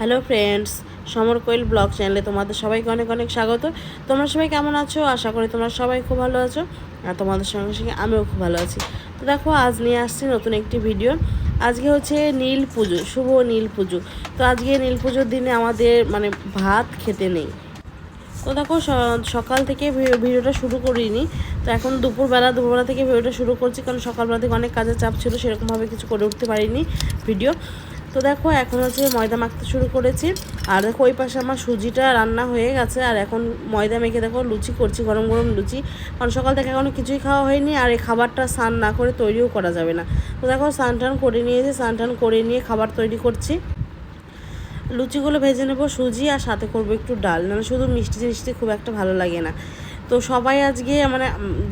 Hello friends, Samar Koel blog চ্যানেলে তোমাদের সবাইকে অনেক অনেক স্বাগত। তোমরা সবাই কেমন আছো? আশা করি তোমরা সবাই খুব ভালো আছো, আর তোমাদের সঙ্গে সঙ্গে আমিও খুব ভালো আছি। তো দেখো, আজ নিয়ে আসছি নতুন একটি ভিডিও। আজকে হচ্ছে নীল পুজো, শুভ নীল পুজো। তো আজকে নীল পুজোর দিনে আমাদের মানে ভাত খেতে নেই। তো দেখো সকাল থেকে ভিডিওটা শুরু করিনি। তো এখন দুপুরবেলা দুপুরবেলা থেকে ভিডিওটা শুরু করছি, কারণ সকালবেলা থেকে অনেক কাজের চাপ ছিল, সেরকমভাবে কিছু করে উঠতে পারিনি ভিডিও। তো দেখো, এখন হচ্ছে ময়দা মাখতে শুরু করেছি। আর দেখো, ওই পাশে আমার সুজিটা রান্না হয়ে গেছে। আর এখন ময়দা মেখে দেখো, লুচি করছি, গরম গরম লুচি। কারণ সকাল থেকে এখনও কিছুই খাওয়া হয়নি, আর এই খাবারটা স্নান না করে তৈরিও করা যাবে না। তো দেখো, স্নান টান করে নিয়েছি, স্নান টান করে নিয়ে খাবার তৈরি করছি। লুচিগুলো ভেজে নেব সুজি, আর সাথে করব একটু ডাল। মানে শুধু মিষ্টি জিনিসটি খুব একটা ভালো লাগে না। তো সবাই আজকে মানে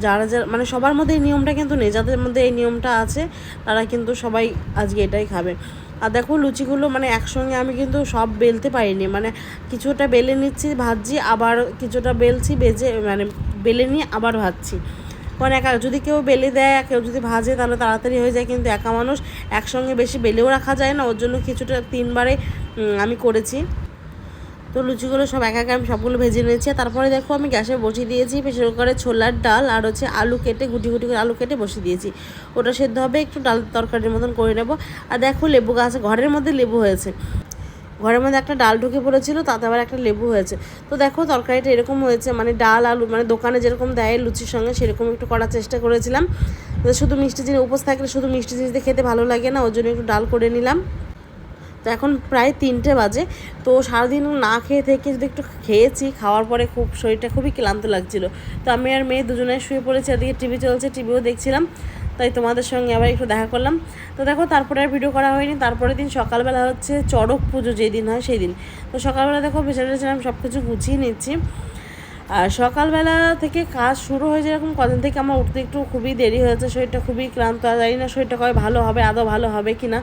যারা যারা মানে সবার মধ্যে এই নিয়মটা কিন্তু নেই, যাদের মধ্যে এই নিয়মটা আছে, তারা কিন্তু সবাই আজকে এটাই খাবে। আর দেখো লুচিগুলো মানে একসঙ্গে আমি কিন্তু সব বেলতে পারিনি মানে কিছুটা বেলে নিচ্ছি, ভাজছি, আবার কিছুটা বেলছি, বেজে মানে বেলে নিয়ে আবার ভাজছি। কারণ একা, যদি কেউ বেলে দেয়, কেউ যদি ভাজে, তাহলে তাড়াতাড়ি হয়ে যায়, কিন্তু একা মানুষ একসঙ্গে বেশি বেলেও রাখা যায় না, ওর জন্য কিছুটা তিনবারে আমি করেছি। তো লুচিগুলো সব একা একা আমি সবগুলো ভেজে নিয়েছি। তারপরে দেখো আমি গ্যাসে বসিয়ে দিয়েছি প্রেশার কুকারে ছোলার ডাল আর হচ্ছে আলু কেটে, গুটি গুটি করে আলু কেটে বসিয়ে দিয়েছি। ওটা সেদ্ধ হবে, একটু ডাল তরকারির মতন করে নেব। আর দেখো লেবু গাছ, ঘরের মধ্যে লেবু হয়েছে। ঘরের মধ্যে একটা ডাল ঢুকে পড়েছিল, তাতে আবার একটা লেবু হয়েছে। তো দেখো তরকারিটা এরকম হয়েছে মানে ডাল, আলু মানে দোকানে যেরকম দেয় লুচির সঙ্গে, সেরকম একটু করার চেষ্টা করেছিলাম। শুধু মিষ্টি জিনিস, উপোস থাকলে শুধু মিষ্টি জিনিস খেতে ভালো লাগে না, ওর জন্য একটু ডাল করে নিলাম। তো এখন প্রায় তিনটে বাজে। তো সারাদিন না খেয়ে থেকে যদি একটু খেয়েছি, খাওয়ার পরে খুব শরীরটা খুবই ক্লান্ত লাগছিল। তো আমি আর মেয়ে দুজনে শুয়ে পড়েছি, এদিকে টিভি চলছে, টিভিও দেখছিলাম। তাই তোমাদের সঙ্গে আবার একটু দেখা করলাম। তো দেখো, তারপরে আর ভিডিও করা হয়নি। তারপরে দিন সকালবেলা হচ্ছে চড়ক পুজো যেই দিন হয় সেই দিন তো সকালবেলা দেখো বেচারে ছিলাম সব কিছু গুছিয়ে নিচ্ছি। আর সকালবেলা থেকে কাজ শুরু হয়ে যেরকম কদিন থেকে আমার উঠতে একটু খুবই দেরি হয়েছে, শরীরটা খুবই ক্লান্ত। জানি না শরীরটা কবে ভালো হবে, আদৌ ভালো হবে কি না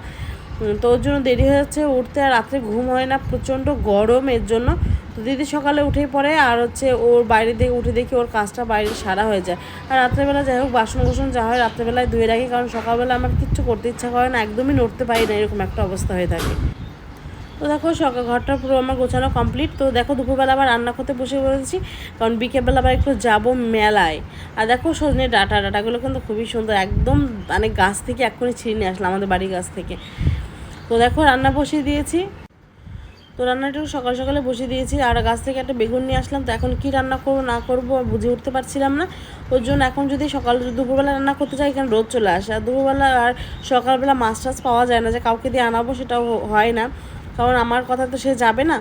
তো ওর জন্য দেরি হয়ে যাচ্ছে। উঠতে আর রাত্রে ঘুম হয় না, প্রচণ্ড গরম এর জন্য। তো দিদি সকালে উঠে পড়ে, আর হচ্ছে ওর বাইরে থেকে উঠে দেখি ওর কাজটা বাইরে সারা হয়ে যায়। আর রাত্রেবেলা যাই হোক বাসন কোসন যা হয় রাত্রেবেলায় ধুয়ে রাখি, কারণ সকালবেলা আমার কিচ্ছু করতে ইচ্ছা করে না, একদমই নড়তে পারি না, এরকম একটা অবস্থা হয়ে থাকে। তো দেখো সকাল ঘরটা পুরো আমার গোছানো কমপ্লিট তো দেখো, দুপুরবেলা আবার রান্না করতে বসে পড়েছি কারণ বিকেলবেলা আবার একটু যাব মেলায়। আর দেখো, সজনে ডাটা, ডাটাগুলো কিন্তু খুবই সুন্দর, একদম মানে গাছ থেকে এক্ষুনি ছিঁড়ে নিয়ে আসলাম, আমাদের বাড়ির গাছ থেকে। তো দেখো, রান্না বসিয়ে দিয়েছি। তো রান্নাটা একটু সকাল সকালে বসিয়ে দিয়েছি। আর গাছ থেকে একটা বেগুন নিয়ে আসলাম। তো এখন কি রান্না করব, না করব বুঝে উঠতে পারছিলাম না। ওর জন্য এখন যদি সকাল, দুপুরবেলা রান্না করতে চাই এখানে রোদ চলে আসে। আর দুপুরবেলা আর সকালবেলা মাছ টাছ পাওয়া যায় না, যে কাউকে দিয়ে আনাবো সেটাও হয় না। কারণ আমার কথা তো সে যাবে না,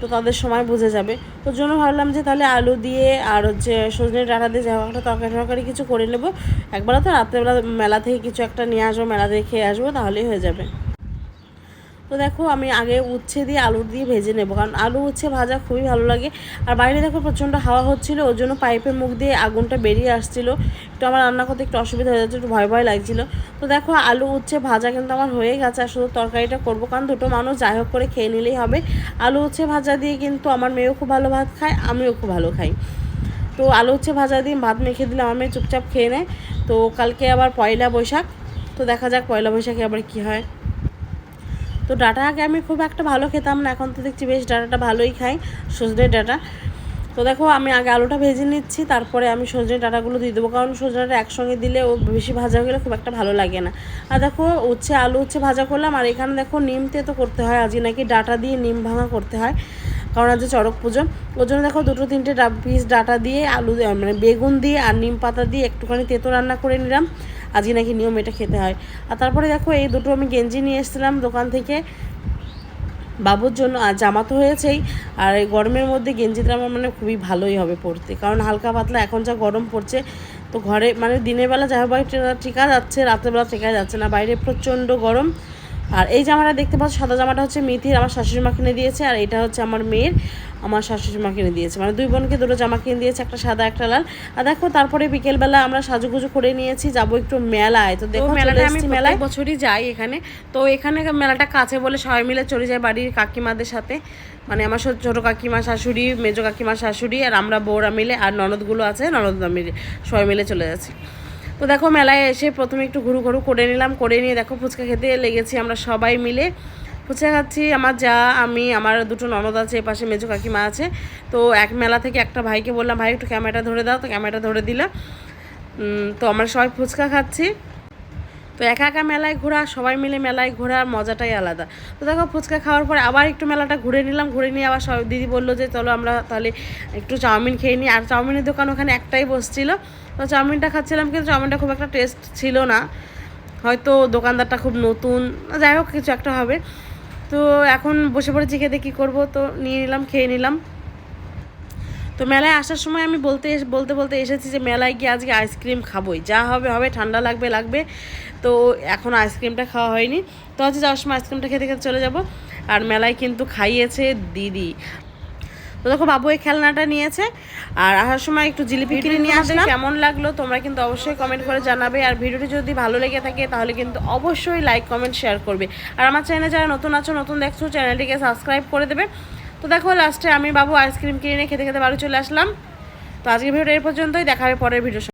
তো তাদের সময় বুঝে যাবে। ওর জন্য ভাবলাম যে তাহলে আলু দিয়ে আর হচ্ছে সজনে ডাঁটা দিয়ে যাওয়া একটা তরকারি টরকারি কিছু করে নেব। একবার তো রাত্রেবেলা মেলা থেকে কিছু একটা নিয়ে আসব, মেলা থেকে খেয়ে আসব, তাহলেই হয়ে যাবে। তো দেখো আমি আগে উচ্ছে দিয়ে আলু দিয়ে ভেজে নেব, কারণ আলু উচ্ছে ভাজা খুবই ভালো লাগে। আর বাইরে দেখো প্রচণ্ড হাওয়া হচ্ছিল, ওর জন্য পাইপের মুখ দিয়ে আগুনটা বেরিয়ে আসছিল। একটু আমার রান্না করতে একটু অসুবিধা হয়ে যাচ্ছে, একটু ভয় ভয় লাগছিল। তো দেখো আলু উচ্ছে ভাজা কিন্তু আমার হয়ে গেছে, আর শুধু তরকারিটা করব, কারণ দুটো মানুষ যাই হোক করে খেয়ে নিলেই হবে। আলু উচ্ছে ভাজা দিয়ে কিন্তু আমার মেয়েও খুব ভালো ভাত খায়, আমিও খুব ভালো খাই। তো আলু উচ্ছে ভাজা দিয়ে ভাত মেখে দিলে আমার মেয়ে চুপচাপ খেয়ে নেয়। তো কালকে আবার পয়লা বৈশাখ, তো দেখা যাক পয়লা বৈশাখে আবার কি হয়। তো ডাটা আগে আমি খুব একটা ভালো খেতাম না, এখন তো দেখছি বেশ ডাটাটা ভালোই খাই সজনে ডাটা। তো দেখো, আমি আগে আলুটা ভেজে নিচ্ছি, তারপরে আমি সজনে ডাটাগুলো দিয়ে দেবো, কারণ সজনে একসঙ্গে দিলে ও বেশি ভাজা হয়ে গেলে খুব একটা ভালো লাগে না। আর দেখো, উচ্ছে, আলু উচ্ছে ভাজা করলাম, আর এখানে দেখো, নিম তো করতে হয় আজকে নাকি ডাটা দিয়ে নিম ভাঙা করতে হয়, কারণ আজ চড়ক পুজো। ওর জন্য দেখো, দুটো তিনটে পিস ডাটা দিয়ে, আলু মানে বেগুন দিয়ে আর নিম পাতা দিয়ে একটুখানি তেতো রান্না করে নিলাম। আজকে নাকি নিয়ম এটা খেতে হয়। আর তারপরে দেখো, এই দুটো আমি গেঞ্জি নিয়ে এসেছিলাম দোকান থেকে। বাবুর জন্য, আর জামা তো হয়েছেই। আর এই গরমের মধ্যে গেঞ্জিটা আমার মানে খুবই ভালোই হবে পরতে। কারণ হালকা পাতলা, এখন যা গরম পড়ছে, তো ঘরে মানে দিনের বেলা যা হোক ঠিকা যাচ্ছে রাত্রেবেলা টিকা যাচ্ছে না। বাইরে প্রচণ্ড গরম। আর এই জামাটা দেখতে পাচ্ছ, সাদা জামাটা হচ্ছে মিথির, আমার শাশুড়ি মা কিনে দিয়েছে। আর এটা হচ্ছে আমার মেয়ের। আমার শাশুড়ি মা কিনে দিয়েছে। মানে দুই বোনকে দুটো জামা কিনে দিয়েছে একটা সাদা একটা লাল। আর দেখো তারপরে বিকেলবেলা আমরা সাজুগুজু করে নিয়েছি যাব একটু মেলায়। তো দেখো মেলাটা আমি মেলায়। বছরই যাই এখানে। তো এখানে মেলাটা কাছে বলে সবাই মিলে চলে যায় বাড়ির কাকিমাদের সাথে। মানে আমার সব ছোটো কাকিমা শাশুড়ি মেজো কাকিমা শাশুড়ি আর আমরা বউরা মিলে আর ননদগুলো আছে ননদরা মিলে সবাই মিলে চলে যাচ্ছি। তো দেখো মেলায় এসে প্রথমে একটু ঘুরু ঘুরু করে নিলাম করে নিয়ে দেখো ফুচকা খেতে লেগেছি আমরা সবাই মিলে। ফুচকা খাচ্ছি আমার যা, আমি, আমার দুটো ননদ আছে, এপাশে মেজো কাকিমা আছে। তো এক মেলা থেকে একটা ভাইকে বললাম, ভাই, একটু ক্যামেরাটা ধরে দাও। তো ক্যামেরাটা ধরে দিলাম। তো আমরা সবাই ফুচকা খাচ্ছি। তো একা একা মেলায় ঘোরা, সবাই মিলে মেলায় ঘোরার মজাটাই আলাদা। তো দেখো, ফুচকা খাওয়ার পরে আবার একটু মেলাটা ঘুরে নিলাম। ঘুরে নিয়ে আবার সব, দিদি বলল যে, চলো আমরা তাহলে একটু চাউমিন খেয়ে নিই। আর চাউমিনের দোকান ওখানে একটাই বসছিল। তো চাউমিনটা খাচ্ছিলাম, কিন্তু চাউমিনটা খুব একটা টেস্ট ছিল না। হয়তো দোকানদারটা খুব নতুন। যাই হোক, কিছু একটা হবে। তো এখন বসে পড়েছি খেতে কী করব। তো নিয়ে নিলাম, খেয়ে নিলাম। তো মেলায় আসার সময় আমি বলতে বলতে বলতে এসেছি যে মেলায় গিয়ে আজকে আইসক্রিম খাবোই। যা হবে হবে, ঠান্ডা লাগবে লাগবে। তো এখন আইসক্রিমটা খাওয়া হয়নি। তো আজকে যাওয়ার সময় আইসক্রিমটা খেতে খেতে চলে যাব। আর মেলায় কিন্তু খাইয়েছে দিদি। তো দেখো বাবু এই খেলনাটা নিয়েছে আর আসার সময় একটু জিলিপি কিনে নিয়ে আসলাম। কেমন লাগল তোমরা কিন্তু অবশ্যই কমেন্ট করে জানাবে আর ভিডিওটি যদি ভালো লেগে থাকে তাহলে কিন্তু অবশ্যই লাইক কমেন্ট শেয়ার করবে। আর আমার চ্যানেলে যারা নতুন আছো নতুন দেখছ চ্যানেলটিকে সাবস্ক্রাইব করে দেবে। তো দেখো লাস্টে আমি বাবু আইসক্রিম কিনে খেতে খেতে বাড়ি চলে আসলাম। তো আজকে ভিডিওটা এই পর্যন্তই দেখাবে পরের ভিডিও